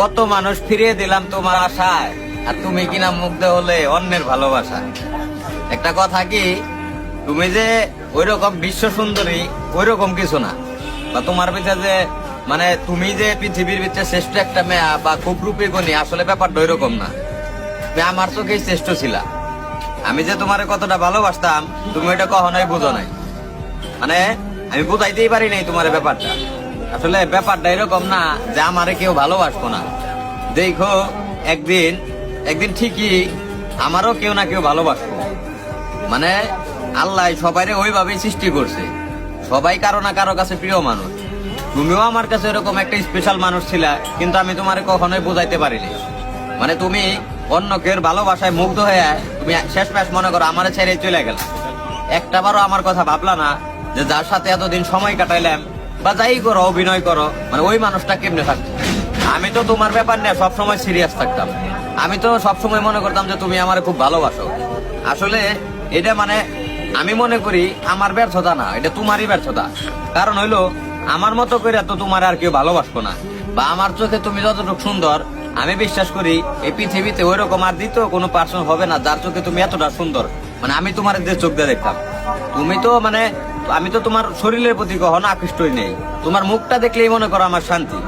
কত মানুষ ফিরিয়ে দিলাম তোমার আশায়, আর তুমি কিনা মুগ্ধ হলে অন্যের ভালোবাসা। একটা কথা কি, তুমি যে ওই রকম বিশ্ব সুন্দরী ওই রকম কিছু না। বা তোমার ভিতরে যে মানে তুমি যে পৃথিবীর ভিতরে শ্রেষ্ঠ একটা মেয়া বা খুব রূপে গণি, আসলে ব্যাপারটা ওই রকম না আমার চোখেই শ্রেষ্ঠ ছিলা। আমি যে তোমার কতটা ভালোবাসতাম, তুমি ওইটা কখনোই বুঝো নাই। মানে আমি বুঝাইতেই পারি নাই তোমার ব্যাপারটা। আসলে ব্যাপারটা এরকম না যে আমারে কেউ ভালোবাসবো না। দেখো, একদিন একদিন ঠিকই আমারও কেউ না কেউ ভালোবাসবো। মানে আল্লাহ সবাই ওইভাবেই সৃষ্টি করছে। সবাই কারও না কারও কাছে প্রিয় মানুষ। তুমিও আমার কাছে এরকম একটা স্পেশাল মানুষ ছিলা, কিন্তু আমি তোমারে কখনোই বোঝাইতে পারিনি। মানে তুমি অন্য কেউ ভালোবাসায় মুগ্ধ হয়ে তুমি শেষ ম্যাচ মনে করো আমার ছেড়ে চলে গেল। একটা বারও আমার কথা ভাবলা না যে যার সাথে এতদিন সময় কাটাইলাম বা যাই করো, অভিনয় করো মানে ওই মানুষটা কেমনে থাকতো আমি তো তোমার ব্যাপার নিয়ে সবসময় সিরিয়াস থাকতাম। আমি তো সবসময় মনে করতাম যে তুমি আমার খুব ভালোবাসো। আসলে এটা মানে আমি মনে করি আমার ব্যর্থতা না, এটা তোমারই ব্যর্থতা। কারণ হইল, আমার মতো করে তো তোমার আর কেউ ভালোবাসবো না। বা আমার চোখে তুমি যতটুকু সুন্দর, আমি বিশ্বাস করি এই পৃথিবীতে ওই রকম আর দ্বিতীয় কোনো পার্সন হবে না যার চোখে তুমি এতটা সুন্দর। মানে আমি তোমার যে চোখ দিয়ে দেখতাম। তুমি তো মানে আমি তো তোমার শরীরের প্রতি কখনো আকৃষ্টই নেই। তোমার মুখটা দেখলেই মনে করো আমার শান্তি।